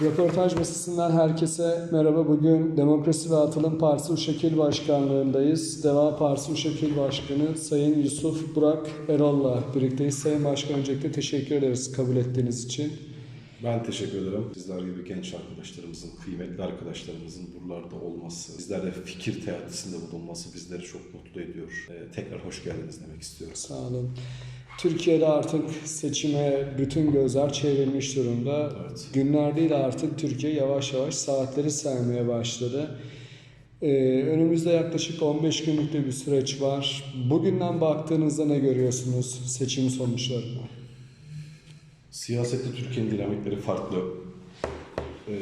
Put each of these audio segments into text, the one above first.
Röportaj masasından herkese merhaba. Bugün Demokrasi ve Atılım Partisi Uşakil Başkanlığındayız. Deva Partisi Uşakil Başkanı Sayın Yusuf Burak Erol'la birlikteyiz. Sayın Başkan öncelikle teşekkür ederiz kabul ettiğiniz için. Ben teşekkür ederim. Sizler gibi genç arkadaşlarımızın, kıymetli arkadaşlarımızın buralarda olması, bizlerle fikir teatisinde bulunması bizleri çok mutlu ediyor. Ee, tekrar hoş geldiniz demek istiyoruz. Sağ olun. Türkiye'de artık seçime bütün gözler çevrilmiş durumda. Evet. Günler değil artık Türkiye yavaş yavaş saatleri saymaya başladı. Ee, önümüzde yaklaşık 15 günlük bir süreç var. Bugünden baktığınızda ne görüyorsunuz seçim sonuçlarını? Siyasette Türkiye'nin dinamikleri farklı. Ee,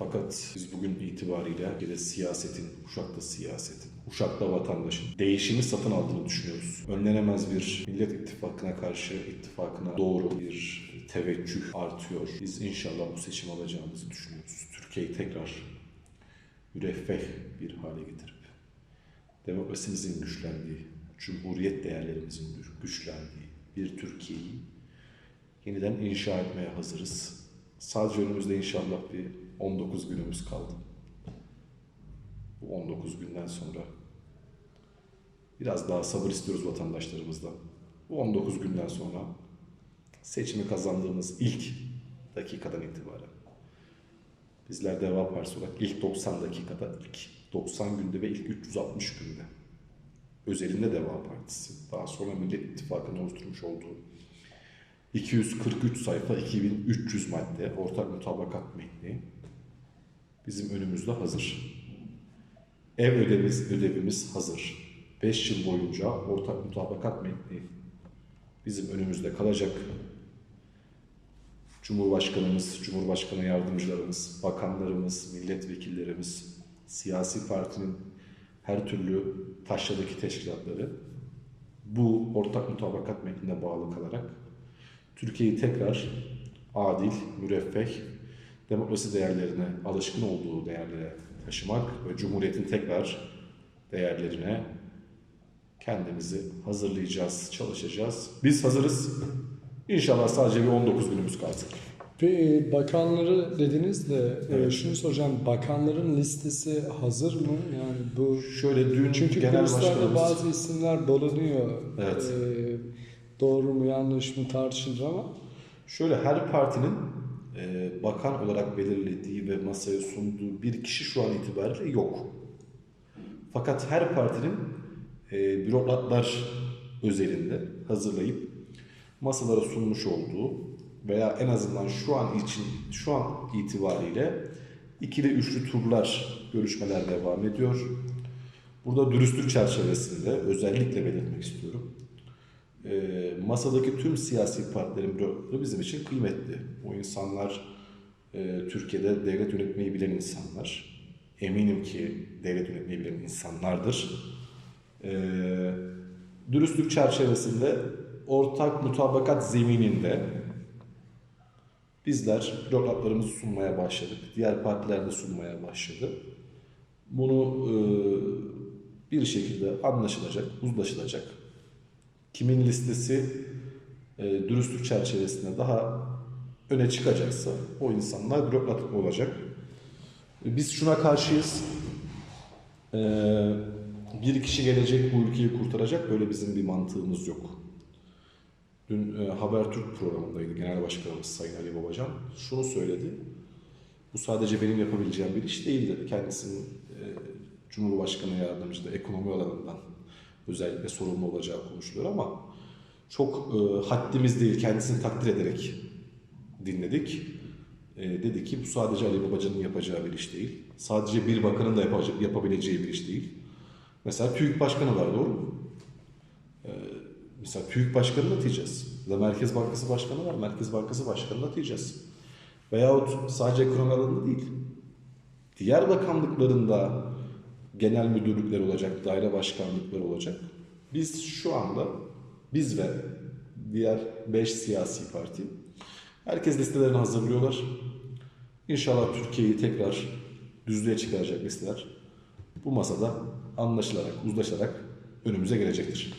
fakat biz bugün itibariyle bir siyasetin, Uşak'ta siyasetin, Uşak'ta vatandaşın değişimi satın aldığını düşünüyoruz. Önlenemez bir Millet İttifakı'na karşı ittifakına doğru bir teveccüh artıyor. Biz inşallah bu seçim alacağımızı düşünüyoruz. Türkiye'yi tekrar müreffeh bir hale getirip demokrasimizin güçlendiği, cumhuriyet değerlerimizin güçlendiği bir Türkiye'yi yeniden inşa etmeye hazırız. Sadece önümüzde inşallah bir 19 günümüz kaldı. Bu 19 günden sonra biraz daha sabır istiyoruz vatandaşlarımızdan. Bu 19 günden sonra seçimi kazandığımız ilk dakikadan itibaren bizler Deva Partisi olarak ilk 90 dakikada, ilk 90 günde ve ilk 360 günde özelinde Deva Partisi, daha sonra Millet İttifakı'nın oluşturmuş olduğu 243 sayfa 2300 madde ortak mutabakat metni bizim önümüzde hazır. Ev ödevimiz, ödevimiz hazır. 5 yıl boyunca ortak mutabakat metni bizim önümüzde kalacak. Cumhurbaşkanımız, Cumhurbaşkanı yardımcılarımız, bakanlarımız, milletvekillerimiz, siyasi partinin her türlü taşradaki teşkilatları bu ortak mutabakat metnine bağlı kalarak Türkiye'yi tekrar adil, müreffeh, demokrasi değerlerine alışkın olduğu değerlere taşımak ve Cumhuriyet'in tekrar değerlerine kendimizi hazırlayacağız, çalışacağız. Biz hazırız. İnşallah sadece bir 19 günümüz kaldı. Ve bakanları dediniz de e, Evet. şunu soracağım. Bakanların listesi hazır mı? Yani bu Şöyle dün çünkü genel başkanımız... bazı isimler dolanıyor. Evet. E, doğru mu yanlış mı tartışılır ama Şöyle her partinin e, bakan olarak belirlediği ve masaya sunduğu bir kişi şu an itibariyle yok. Fakat her partinin e, bürokratlar özelinde hazırlayıp masalara sunmuş olduğu veya en azından şu an için şu an itibariyle ikili üçlü turlar görüşmeler devam ediyor. Burada dürüstlük çerçevesinde özellikle belirtmek istiyorum. E, masadaki tüm siyasi partilerin bürokratları bizim için kıymetli. O insanlar e, Türkiye'de devlet yönetmeyi bilen insanlar. Eminim ki devlet yönetmeyi bilen insanlardır. E, dürüstlük çerçevesinde ortak mutabakat zemininde bizler bürokratlarımızı sunmaya başladık. Diğer partiler de sunmaya başladı. Bunu e, bir şekilde anlaşılacak, uzlaşılacak kimin listesi e, dürüstlük çerçevesinde daha öne çıkacaksa o insanlar bürokrat olacak. E, Biz şuna karşıyız. E, bir kişi gelecek bu ülkeyi kurtaracak. Böyle bizim bir mantığımız yok. Dün e, Habertürk programındaydı Genel Başkanımız Sayın Ali Babacan. Şunu söyledi. Bu sadece benim yapabileceğim bir iş değil dedi. Kendisinin e, Cumhurbaşkanı yardımcısı da ekonomi alanından özellikle sorumlu olacağı konuşuluyor ama çok e, haddimiz değil kendisini takdir ederek dinledik. E, dedi ki bu sadece Ali Babacan'ın yapacağı bir iş değil. Sadece bir bakanın da yapaca- yapabileceği bir iş değil. Mesela TÜİK Başkanı var doğru mu? E, mesela TÜİK Başkanı'nı atayacağız. Ya da Merkez Bankası Başkanı var. Merkez Bankası Başkanı'nı atayacağız. Veyahut sadece ekonomi alanında değil. Diğer bakanlıklarında genel müdürlükler olacak, daire başkanlıkları olacak. Biz şu anda, biz ve diğer 5 siyasi parti herkes listelerini hazırlıyorlar. İnşallah Türkiye'yi tekrar düzlüğe çıkaracak listeler bu masada anlaşılarak, uzlaşarak önümüze gelecektir.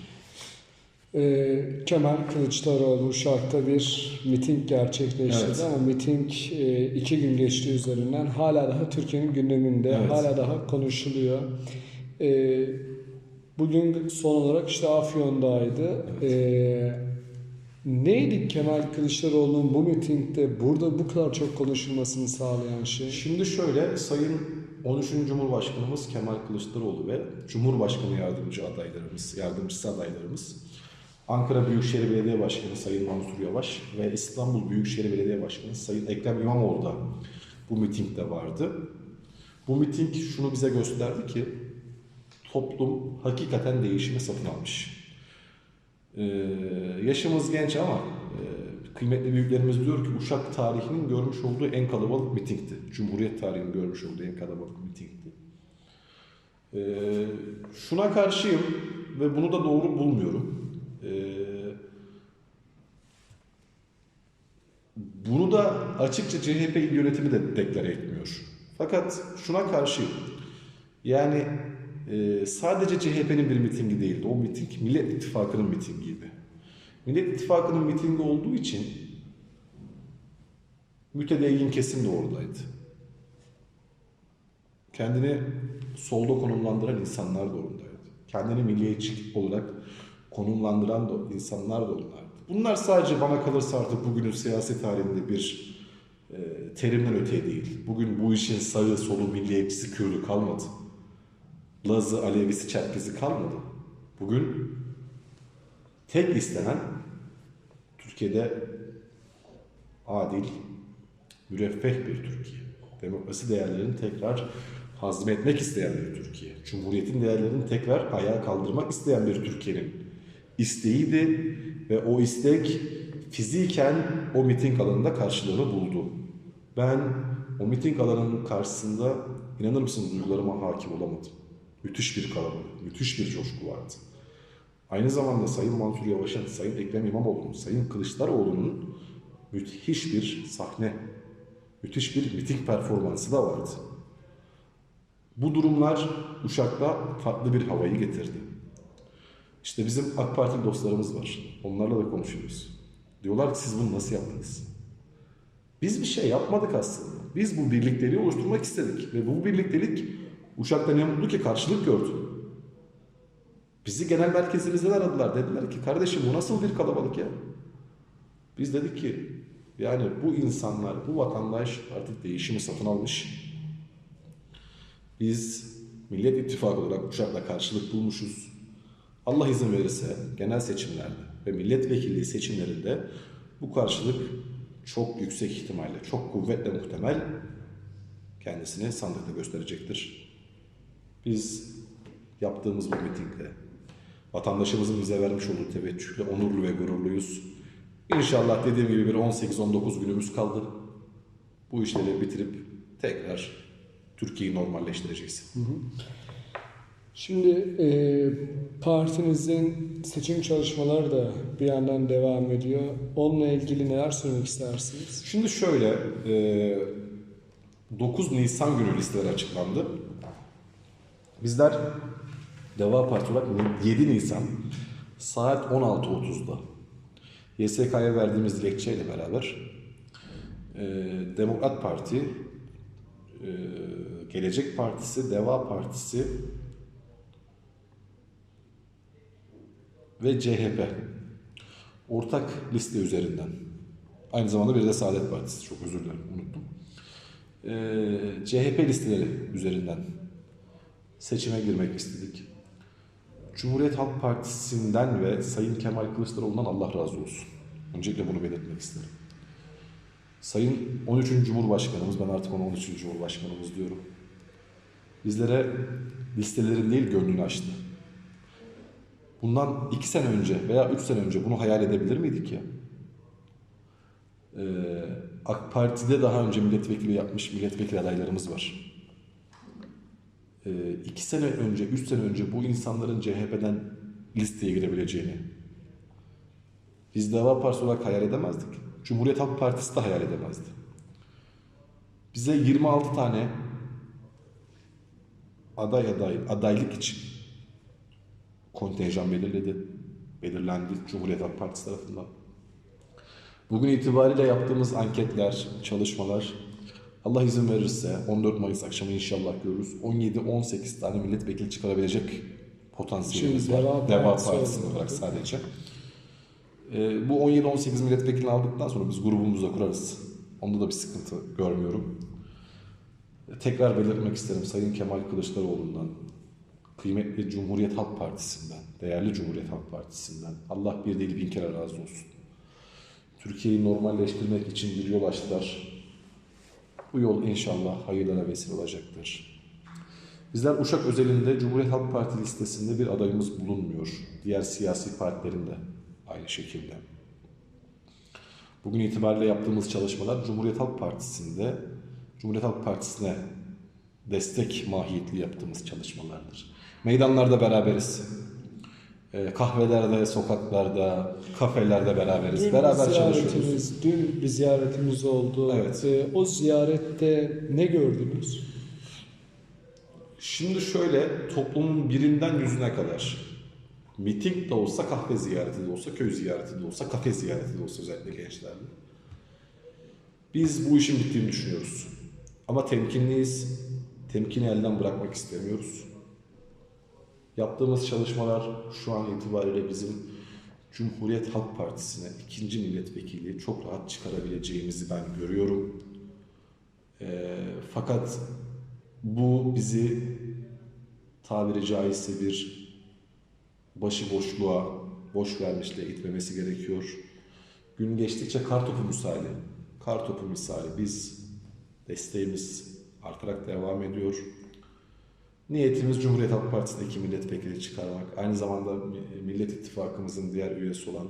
Ee, Kemal Kılıçdaroğlu Uşak'ta bir miting gerçekleştirdi Evet. ama miting e, iki gün geçti üzerinden. Hala daha Türkiye'nin gündeminde, Evet. hala daha konuşuluyor. Ee, bugün son olarak işte Afyon'daydı. Ee, neydi Kemal Kılıçdaroğlu'nun bu mitingde burada bu kadar çok konuşulmasını sağlayan şey? Şimdi şöyle Sayın 13. Cumhurbaşkanımız Kemal Kılıçdaroğlu ve Cumhurbaşkanı yardımcı adaylarımız, yardımcısı adaylarımız Ankara Büyükşehir Belediye Başkanı Sayın Mansur Yavaş ve İstanbul Büyükşehir Belediye Başkanı Sayın Ekrem İmamoğlu da bu mitingde vardı. Bu miting şunu bize gösterdi ki toplum hakikaten değişimi satın almış. Ee, yaşımız genç ama e, kıymetli büyüklerimiz diyor ki Uşak tarihinin görmüş olduğu en kalabalık mitingdi. Cumhuriyet tarihinin görmüş olduğu en kalabalık mitingdi. Ee, şuna karşıyım ve bunu da doğru bulmuyorum. Ee, bunu da açıkça CHP il yönetimi de deklare etmiyor. Fakat şuna karşıyım. Yani e, sadece CHP'nin bir mitingi değildi. O miting Millet İttifakı'nın mitingiydi. Millet İttifakı'nın mitingi olduğu için mütedeyyin kesim de oradaydı. Kendini solda konumlandıran insanlar da oradaydı. Kendini milliyetçi olarak konumlandıran da insanlar da onlardı. Bunlar sadece bana kalırsa artık bugünün siyasi tarihinde bir e, terimden öte değil. Bugün bu işin sağı, solu, milliyetçisi, Kürdü kalmadı. Lazı, Alevisi, Çerkezi kalmadı. Bugün tek istenen Türkiye'de adil, müreffeh bir Türkiye. Demokrasi değerlerini tekrar hazmetmek isteyen bir Türkiye. Cumhuriyetin değerlerini tekrar ayağa kaldırmak isteyen bir Türkiye'nin isteğiydi ve o istek fiziken o miting alanında karşılığını buldu. Ben o miting alanının karşısında inanır mısınız duygularıma hakim olamadım. Müthiş bir kalabalık, müthiş bir coşku vardı. Aynı zamanda Sayın Mansur Yavaş'ın, Sayın Ekrem İmamoğlu'nun, Sayın Kılıçdaroğlu'nun müthiş bir sahne, müthiş bir miting performansı da vardı. Bu durumlar Uşak'ta farklı bir havayı getirdi. İşte bizim AK Parti dostlarımız var. Onlarla da konuşuyoruz. Diyorlar ki siz bunu nasıl yaptınız? Biz bir şey yapmadık aslında. Biz bu birlikleri oluşturmak istedik. Ve bu birliktelik Uşak'ta ne mutlu ki karşılık gördü. Bizi genel merkezimizden aradılar. Dediler ki kardeşim bu nasıl bir kalabalık ya? Biz dedik ki yani bu insanlar, bu vatandaş artık değişimi satın almış. Biz Millet İttifakı olarak Uşak'la karşılık bulmuşuz. Allah izin verirse genel seçimlerde ve milletvekilliği seçimlerinde bu karşılık çok yüksek ihtimalle, çok kuvvetle muhtemel kendisini sandıkta gösterecektir. Biz yaptığımız bu mitingle, vatandaşımızın bize vermiş olduğu teveccühle onurlu ve gururluyuz. İnşallah dediğim gibi bir 18-19 günümüz kaldı. Bu işleri bitirip tekrar Türkiye'yi normalleştireceğiz. Şimdi e, partinizin seçim çalışmaları da bir yandan devam ediyor. Onunla ilgili neler söylemek istersiniz? Şimdi şöyle, e, 9 Nisan günü listeler açıklandı. Bizler Deva Parti olarak 7 Nisan saat 16.30'da YSK'ya verdiğimiz dilekçeyle beraber e, Demokrat Parti, e, Gelecek Partisi, Deva Partisi ve CHP ortak liste üzerinden aynı zamanda bir de Saadet Partisi çok özür dilerim unuttum. Ee, CHP listeleri üzerinden seçime girmek istedik. Cumhuriyet Halk Partisi'nden ve Sayın Kemal Kılıçdaroğlu'ndan Allah razı olsun. Öncelikle bunu belirtmek isterim. Sayın 13. Cumhurbaşkanımız, ben artık ona 13. Cumhurbaşkanımız diyorum. Bizlere listelerin değil gönlünü açtı. Bundan iki sene önce veya üç sene önce bunu hayal edebilir miydik ya? Ee, AK Parti'de daha önce milletvekili yapmış milletvekili adaylarımız var. Ee, iki sene önce, üç sene önce bu insanların CHP'den listeye girebileceğini biz Deva Partisi olarak hayal edemezdik. Cumhuriyet Halk Partisi de hayal edemezdi. Bize 26 tane aday aday adaylık için kontenjan belirledi. belirlendi Cumhuriyet Halk Partisi tarafından. Bugün itibariyle yaptığımız anketler, çalışmalar Allah izin verirse 14 Mayıs akşamı inşallah görürüz. 17-18 tane milletvekili çıkarabilecek potansiyelimiz var. Deva Partisi olarak. sadece. Ee, bu 17-18 milletvekilini aldıktan sonra biz grubumuzu kurarız. Onda da bir sıkıntı görmüyorum. Tekrar belirtmek isterim Sayın Kemal Kılıçdaroğlu'ndan, kıymetli Cumhuriyet Halk Partisi'nden, değerli Cumhuriyet Halk Partisi'nden Allah bir değil bin kere razı olsun. Türkiye'yi normalleştirmek için bir yol açtılar. Bu yol inşallah hayırlara vesile olacaktır. Bizler Uşak özelinde Cumhuriyet Halk Parti listesinde bir adayımız bulunmuyor. Diğer siyasi partilerin de aynı şekilde. Bugün itibariyle yaptığımız çalışmalar Cumhuriyet Halk Partisi'nde Cumhuriyet Halk Partisi'ne destek mahiyetli yaptığımız çalışmalardır. Meydanlarda beraberiz. Ee, Kahvelerde, sokaklarda, kafelerde beraberiz. Dün Beraber çalışıyoruz. dün bir ziyaretimiz oldu. Evet. Ee, o ziyarette ne gördünüz? Şimdi şöyle toplumun birinden yüzüne kadar miting de olsa kahve ziyareti de olsa köy ziyareti de olsa kafe ziyareti de olsa özellikle gençlerle. Biz bu işin bittiğini düşünüyoruz. Ama temkinliyiz. Temkini elden bırakmak istemiyoruz. Yaptığımız çalışmalar şu an itibariyle bizim Cumhuriyet Halk Partisi'ne ikinci milletvekili çok rahat çıkarabileceğimizi ben görüyorum. Ee, fakat bu bizi tabiri caizse bir başıboşluğa, boş vermişliğe itmemesi gerekiyor. Gün geçtikçe kartopu misali, kartopu misali biz desteğimiz artarak devam ediyor. Niyetimiz Cumhuriyet Halk Partisi'nde iki milletvekili çıkarmak. Aynı zamanda Millet İttifakımızın diğer üyesi olan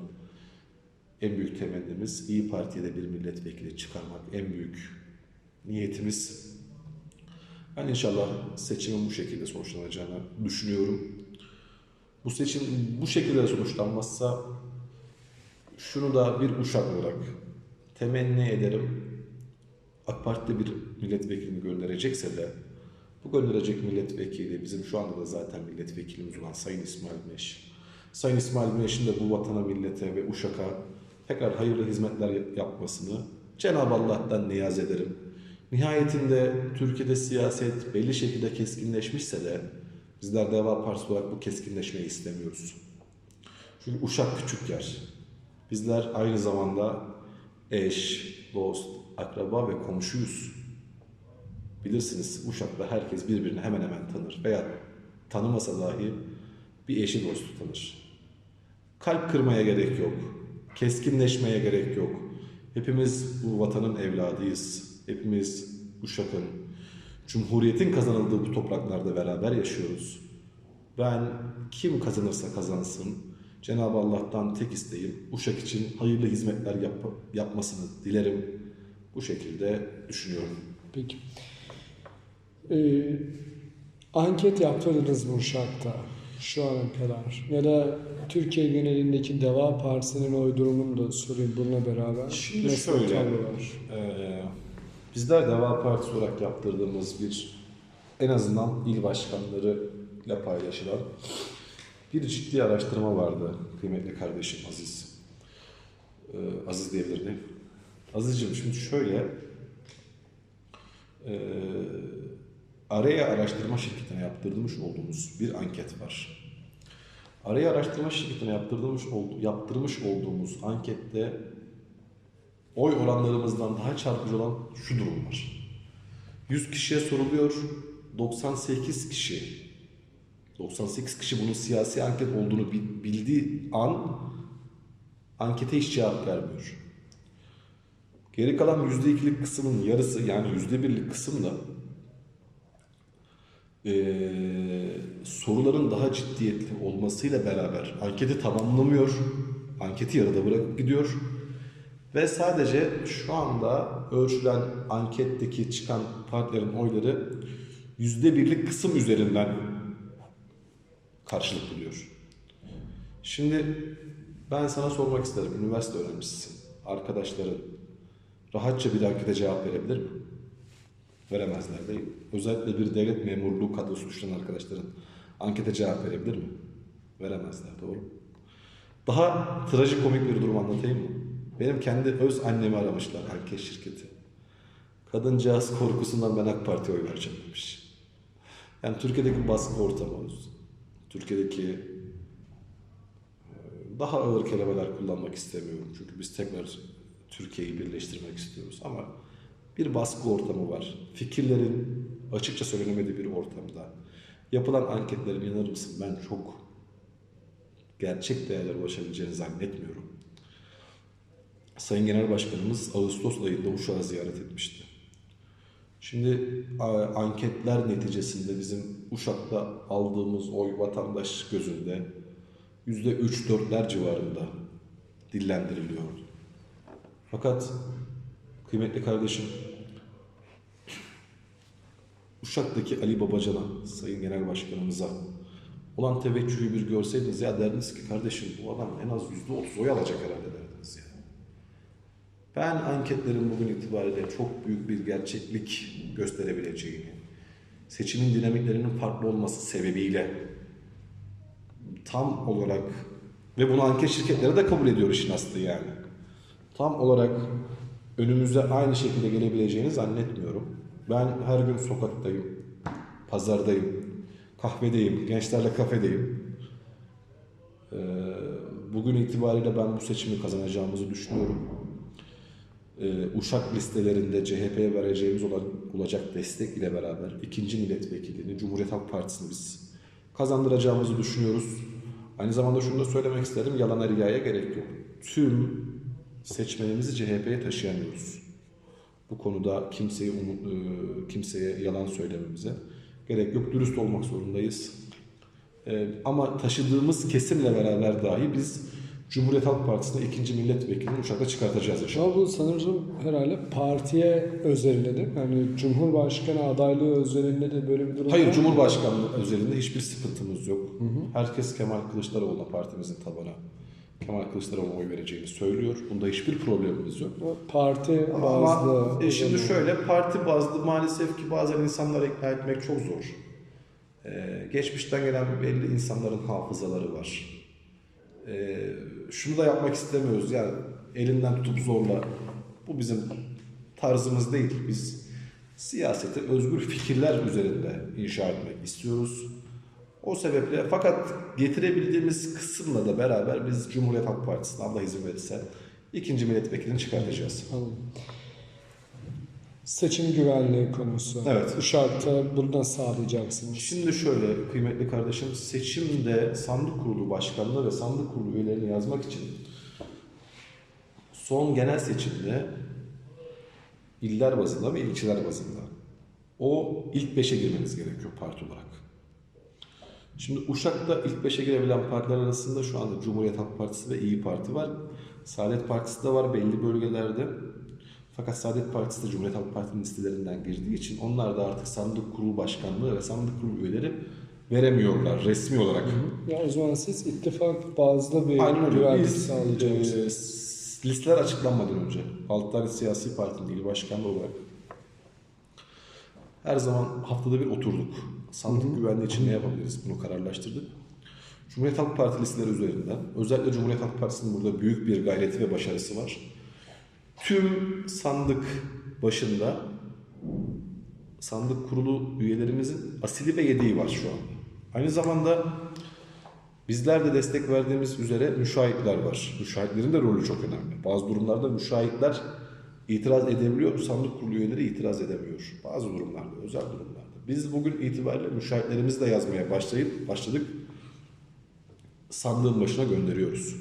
en büyük temennimiz İyi Parti'ye de bir milletvekili çıkarmak. En büyük niyetimiz ben inşallah seçimin bu şekilde sonuçlanacağını düşünüyorum. Bu seçim bu şekilde sonuçlanmazsa şunu da bir uşak olarak temenni ederim. AK Parti'de bir milletvekilini gönderecekse de bu gönderecek milletvekili bizim şu anda da zaten milletvekilimiz olan Sayın İsmail Güneş. Sayın İsmail Güneş'in de bu vatana, millete ve uşaka tekrar hayırlı hizmetler yapmasını Cenab-ı Allah'tan niyaz ederim. Nihayetinde Türkiye'de siyaset belli şekilde keskinleşmişse de bizler Deva Partisi olarak bu keskinleşmeyi istemiyoruz. Çünkü Uşak küçük yer. Bizler aynı zamanda eş, dost, akraba ve komşuyuz. Bilirsiniz Uşak'ta herkes birbirini hemen hemen tanır veya tanımasa dahi bir eşi dostu tanır. Kalp kırmaya gerek yok. Keskinleşmeye gerek yok. Hepimiz bu vatanın evladıyız. Hepimiz Uşak'ın, Cumhuriyet'in kazanıldığı bu topraklarda beraber yaşıyoruz. Ben kim kazanırsa kazansın, Cenab-ı Allah'tan tek isteğim Uşak için hayırlı hizmetler yap- yapmasını dilerim. Bu şekilde düşünüyorum. Peki. Ee, anket yaptırdınız mı Uşak'ta şu ana kadar? Ya da Türkiye genelindeki Deva Partisi'nin oy durumunu da sorayım bununla beraber. Şimdi Nasıl şöyle, var? Ee, bizler Deva Partisi olarak yaptırdığımız bir en azından il başkanlarıyla paylaşılan bir ciddi araştırma vardı kıymetli kardeşim Aziz. Ee, Aziz diyebilir miyim? Aziz'cim şimdi şöyle e, araya araştırma şirketine yaptırmış olduğumuz bir anket var. Araya araştırma şirketine yaptırmış, yaptırmış olduğumuz ankette oy oranlarımızdan daha çarpıcı olan şu durum var. 100 kişiye soruluyor, 98 kişi 98 kişi bunun siyasi anket olduğunu bi- bildiği an ankete hiç cevap vermiyor. Geri kalan %2'lik kısmın yarısı yani %1'lik kısım eee, soruların daha ciddiyetli olmasıyla beraber anketi tamamlamıyor, anketi yarıda bırakıp gidiyor ve sadece şu anda ölçülen anketteki çıkan partilerin oyları yüzde birlik kısım üzerinden karşılık buluyor. Şimdi ben sana sormak isterim, üniversite öğrencisisin, arkadaşların rahatça bir ankete cevap verebilir mi? Veremezler mi? Özellikle bir devlet memurluğu kadrosu düşen arkadaşların ankete cevap verebilir mi? Veremezler, doğru? Daha trajikomik bir durum anlatayım mı? Benim kendi öz annemi aramışlar anket şirketi. Kadıncağız korkusundan ben AK Parti'ye oy vereceğim demiş. Yani Türkiye'deki baskı ortamı, Türkiye'deki e, daha ağır kelimeler kullanmak istemiyorum. Çünkü biz tekrar Türkiye'yi birleştirmek istiyoruz. Ama bir baskı ortamı var. Fikirlerin açıkça söylenemediği bir ortamda. Yapılan anketlerin inanır mısın ben çok gerçek değerlere ulaşabileceğini zannetmiyorum. Sayın Genel Başkanımız Ağustos ayında Uşak'ı ziyaret etmişti. Şimdi anketler neticesinde bizim Uşak'ta aldığımız oy vatandaş gözünde yüzde üç dörtler civarında dillendiriliyordu. Fakat kıymetli kardeşim Uşak'taki Ali Babacan'a, Sayın Genel Başkanımıza olan teveccühü bir görseydiniz ya derdiniz ki kardeşim bu adam en az yüzde otuz oy alacak herhalde derdiniz ya. Ben anketlerin bugün itibariyle çok büyük bir gerçeklik gösterebileceğini, seçimin dinamiklerinin farklı olması sebebiyle tam olarak ve bunu anket şirketleri de kabul ediyor işin aslı yani. Tam olarak önümüze aynı şekilde gelebileceğini zannetmiyorum. Ben her gün sokaktayım, pazardayım, kahvedeyim, gençlerle kafedeyim. Ee, bugün itibariyle ben bu seçimi kazanacağımızı düşünüyorum. Ee, Uşak listelerinde CHP'ye vereceğimiz olan, olacak destek ile beraber ikinci milletvekilliğini Cumhuriyet Halk Partisi'ni biz kazandıracağımızı düşünüyoruz. Aynı zamanda şunu da söylemek isterim, yalana riyaya gerek yok. Tüm seçmenimizi CHP'ye taşıyamıyoruz. Bu konuda kimseyi umut, e, kimseye yalan söylememize gerek yok. Dürüst olmak zorundayız. E, ama taşıdığımız kesimle beraber dahi biz Cumhuriyet Halk Partisi'ne ikinci milletvekilini Uşak'ta çıkartacağız inşallah. Ama bu sanırım herhalde partiye özelinde değil mi? Yani Cumhurbaşkanı adaylığı özelinde de böyle bir durum Hayır? Cumhurbaşkanlığı üzerinde hiçbir sıkıntımız yok. Herkes Kemal Kılıçdaroğlu'na partimizin tabana Kemal Kılıçdaroğlu'na oy vereceğini söylüyor. Bunda hiçbir problemimiz yok. Parti Ama bazlı. e, şimdi şöyle parti bazlı maalesef ki bazen insanları ikna etmek çok zor. Ee, geçmişten gelen belli insanların hafızaları var. Ee, şunu da yapmak istemiyoruz yani elinden tutup zorla bu bizim tarzımız değil. Biz siyaseti özgür fikirler üzerinde inşa etmek istiyoruz. O sebeple fakat getirebildiğimiz kısımla da beraber biz Cumhuriyet Halk Partisi'ne Allah izin verirse ikinci milletvekilini çıkartacağız. Anladım. Seçim güvenliği konusu. Evet. Uşak'ta bunu nasıl sağlayacaksınız? Şimdi şöyle kıymetli kardeşim seçimde sandık kurulu başkanlığı ve sandık kurulu üyelerini yazmak için son genel seçimde iller bazında ve ilçeler bazında o ilk beşe girmeniz gerekiyor parti olarak. Şimdi Uşak'ta ilk beşe girebilen partiler arasında şu anda Cumhuriyet Halk Partisi ve İyi Parti var. Saadet Partisi de var belli bölgelerde. Fakat Saadet Partisi de Cumhuriyet Halk Partisi'nin listelerinden girdiği için onlar da artık sandık kurulu başkanlığı ve sandık kurulu üyeleri veremiyorlar resmi olarak. Ya o zaman siz ittifak bazlı bir Aynen güvenlik Biz sağlayacaksınız. e, listeler açıklanmadan önce 6 tane siyasi partinin il başkanı olarak her zaman haftada bir oturduk. Sandık güvenliği için ne yapabiliriz bunu kararlaştırdık. Cumhuriyet Halk Partisi listeleri üzerinden özellikle Cumhuriyet Halk Partisi'nin burada büyük bir gayreti ve başarısı var. Tüm sandık başında sandık kurulu üyelerimizin asili ve yediği var şu anda. Aynı zamanda bizler de destek verdiğimiz üzere müşahitler var. Müşahitlerin de rolü çok önemli. Bazı durumlarda müşahitler itiraz edebiliyor, sandık kurulu üyeleri itiraz edemiyor. Bazı durumlarda, özel durumlarda. Biz bugün itibariyle müşahitlerimizi de yazmaya başlayıp başladık. Sandığın başına gönderiyoruz.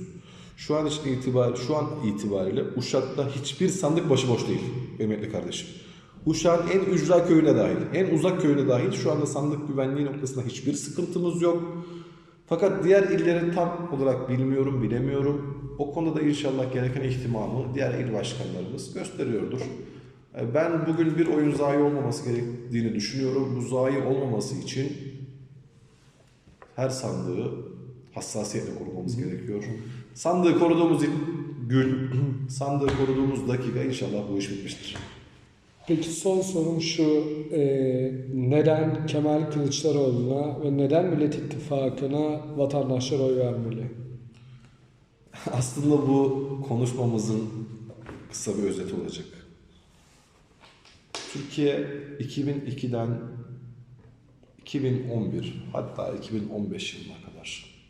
Şu an için itibar, şu an itibariyle Uşak'ta hiçbir sandık başıboş değil kıymetli kardeşim. Uşak'ın en ücra köyüne dahil, en uzak köyüne dahil şu anda sandık güvenliği noktasında hiçbir sıkıntımız yok. Fakat diğer illeri tam olarak bilmiyorum, bilemiyorum. O konuda da inşallah gereken ihtimamı diğer il başkanlarımız gösteriyordur. E, Ben bugün bir oyun zayi olmaması gerektiğini düşünüyorum. Bu zayi olmaması için her sandığı hassasiyetle korumamız gerekiyor. Sandığı koruduğumuz gün, sandığı koruduğumuz dakika inşallah bu iş bitmiştir. Peki son sorum şu. e, neden Kemal Kılıçdaroğlu'na ve neden Millet İttifakı'na vatandaşlar oy vermeli? Aslında bu konuşmamızın kısa bir özeti olacak. Türkiye 2002'den 2011 hatta 2015 yılına kadar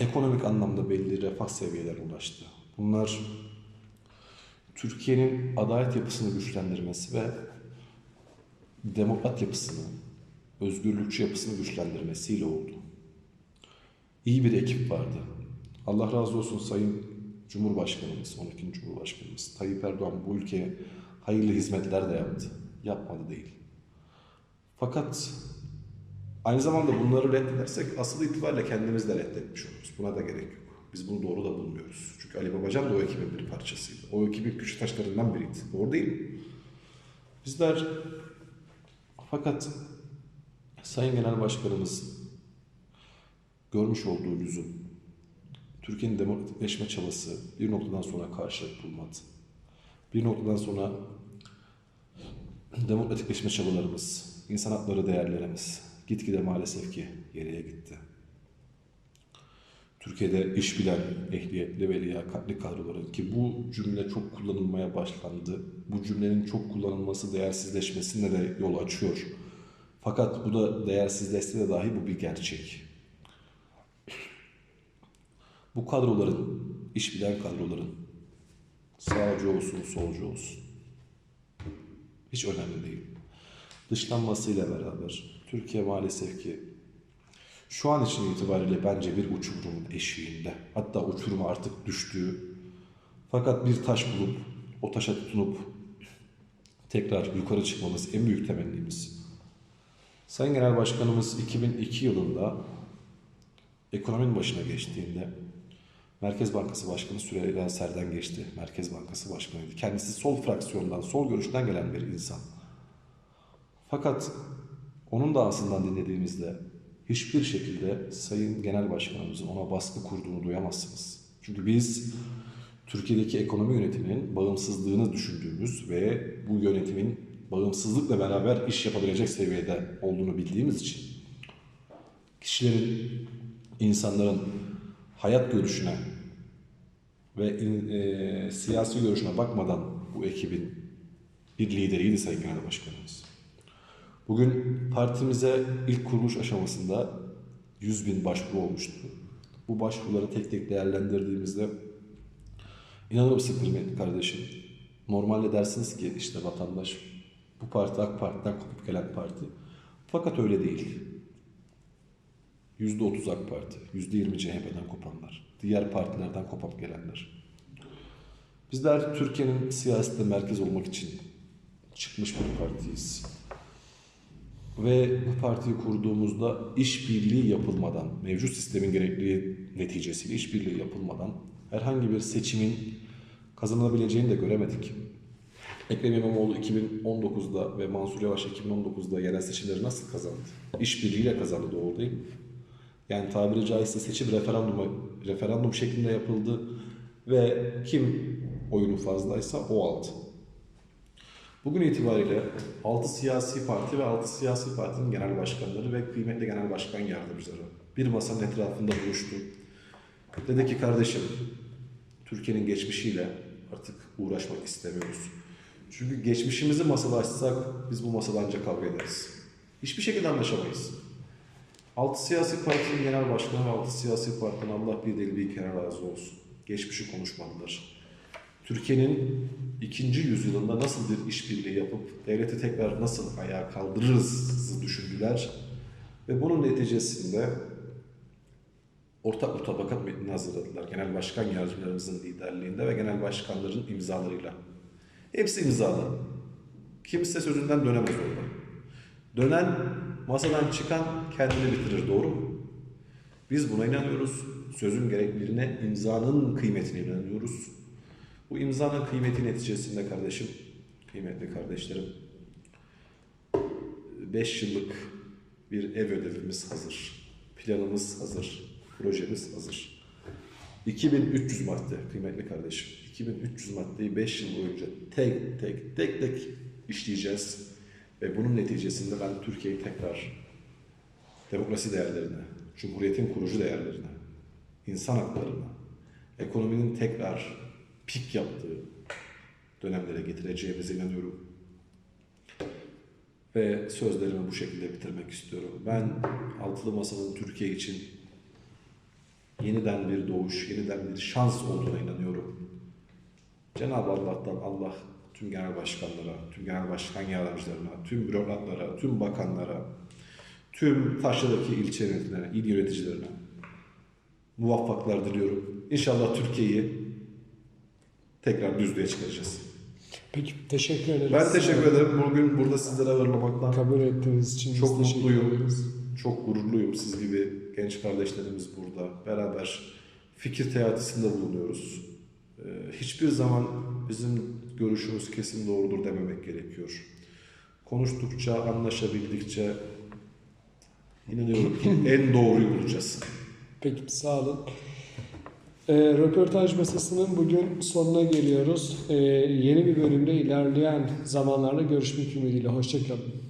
ekonomik anlamda belli refah seviyelerine ulaştı. Bunlar Türkiye'nin adalet yapısını güçlendirmesi ve demokrat yapısını, özgürlükçü yapısını güçlendirmesiyle oldu. İyi bir ekip vardı. Allah razı olsun Sayın Cumhurbaşkanımız, 12. Cumhurbaşkanımız Tayyip Erdoğan bu ülkeye hayırlı hizmetler de yaptı. Yapmadı değil. Fakat aynı zamanda bunları reddedersek asıl itibariyle kendimiz de reddetmiş oluruz. Buna da gerek yok. Biz bunu doğru da bulmuyoruz. Çünkü Ali Babacan da o ekibin bir parçasıydı. O ekibin güç taşlarından biriydi. Doğru değil mi? Bizler fakat Sayın Genel Başkanımız görmüş olduğu lüzum, Türkiye'nin demokratikleşme çabası bir noktadan sonra karşılık bulmadı. Bir noktadan sonra demokratikleşme çabalarımız, insan hakları değerlerimiz gitgide maalesef ki geriye gitti. Türkiye'de iş bilen, ehliyetli ve liyakatli kadroların ki bu cümle çok kullanılmaya başlandı. Bu cümlenin çok kullanılması değersizleşmesine de yol açıyor. Fakat bu da değersizleşse de dahi bu bir gerçek. Bu kadroların, iş bilen kadroların sağcı olsun, solcu olsun. Hiç önemli değil. Dışlanmasıyla beraber Türkiye maalesef ki şu an için itibariyle bence bir uçurumun eşiğinde. Hatta uçuruma artık düştüğü. Fakat bir taş bulup o taşa tutunup tekrar yukarı çıkmamız en büyük temennimiz. Sayın Genel Başkanımız 2002 yılında ekonominin başına geçtiğinde Merkez Bankası Başkanı Süreyya Serden geçti. Merkez Bankası Başkanıydı. Kendisi sol fraksiyondan, sol görüşten gelen bir insan. Fakat onun da ağzından dinlediğimizde hiçbir şekilde Sayın Genel Başkanımızın ona baskı kurduğunu duyamazsınız. Çünkü biz Türkiye'deki ekonomi yönetiminin bağımsızlığını düşündüğümüz ve bu yönetimin bağımsızlıkla beraber iş yapabilecek seviyede olduğunu bildiğimiz için kişilerin, insanların hayat görüşüne ve e, siyasi görüşüne bakmadan bu ekibin bir lideriydi Sayın Genel Başkanımız. Bugün partimize ilk kuruluş aşamasında 100 bin başvuru olmuştu. Bu başvuruları tek tek değerlendirdiğimizde inanır mısın kıymetli kardeşim? Normalde dersiniz ki işte vatandaş bu parti AK Parti'den kopup gelen parti. Fakat öyle değil. %30 AK Parti, %20 CHP'den kopanlar, diğer partilerden kopup gelenler. Bizler Türkiye'nin siyasette merkez olmak için çıkmış bir partiyiz. Ve bu partiyi kurduğumuzda işbirliği yapılmadan, mevcut sistemin gerekliliği neticesiyle işbirliği yapılmadan herhangi bir seçimin kazanabileceğini de göremedik. Ekrem İmamoğlu 2019'da ve Mansur Yavaş 2019'da yerel seçimleri nasıl kazandı? İşbirliğiyle kazandı doğru değil mi? Yani tabiri caizse seçim referandum, referandum şeklinde yapıldı ve kim oyunu fazlaysa o aldı. Bugün itibariyle 6 siyasi parti ve 6 siyasi partinin genel başkanları ve kıymetli genel başkan yardımcıları bir masanın etrafında buluştu. Dedi ki kardeşim Türkiye'nin geçmişiyle artık uğraşmak istemiyoruz. Çünkü geçmişimizi masalaşsak biz bu masada ancak kavga ederiz. Hiçbir şekilde anlaşamayız. 6 siyasi partinin genel başkanı ve 6 siyasi partiden Allah bir deli bir kere razı olsun. Geçmişi konuşmadılar. Türkiye'nin ikinci yüzyılında nasıl bir işbirliği yapıp devleti tekrar nasıl ayağa kaldırırız düşündüler. Ve bunun neticesinde ortak mutabakat metnini hazırladılar. Genel başkan yardımcılarımızın liderliğinde ve genel başkanların imzalarıyla. Hepsi imzalı. Kimse sözünden dönemez orada. Dönen masadan çıkan kendini bitirir doğru mu? Biz buna inanıyoruz. Sözün gerekliliğine, imzanın kıymetine inanıyoruz. Bu imzanın kıymeti neticesinde kardeşim, kıymetli kardeşlerim, 5 yıllık bir ev ödevimiz hazır. Planımız hazır. Projemiz hazır. 2300 madde kıymetli kardeşim. 2300 maddeyi 5 yıl boyunca tek tek tek tek işleyeceğiz. Ve bunun neticesinde ben Türkiye'yi tekrar demokrasi değerlerine, Cumhuriyet'in kurucu değerlerine, insan haklarına, ekonominin tekrar pik yaptığı dönemlere getireceğimize inanıyorum. Ve sözlerimi bu şekilde bitirmek istiyorum. Ben Altılı Masa'nın Türkiye için yeniden bir doğuş, yeniden bir şans olduğuna inanıyorum. Cenab-ı Allah'tan Allah tüm genel başkanlara, tüm genel başkan yardımcılarına, tüm bürokratlara, tüm bakanlara, tüm taşradaki ilçe yöneticilerine, il yöneticilerine muvaffaklar diliyorum. İnşallah Türkiye'yi tekrar düzlüğe çıkaracağız. Peki teşekkür ederiz. Ben teşekkür ederim. Bugün burada sizlere ağırlamaktan Kabul ettiğiniz için çok mutluyum. ederiz. Çok gururluyum siz gibi genç kardeşlerimiz burada. Beraber fikir teatisinde bulunuyoruz. Ee, hiçbir zaman bizim görüşümüz kesin doğrudur dememek gerekiyor. Konuştukça, anlaşabildikçe inanıyorum ki en doğruyu bulacağız. Peki sağ olun. Ee, röportaj masasının bugün sonuna geliyoruz. Ee, yeni bir bölümde ilerleyen zamanlarda görüşmek ümidiyle. Hoşçakalın.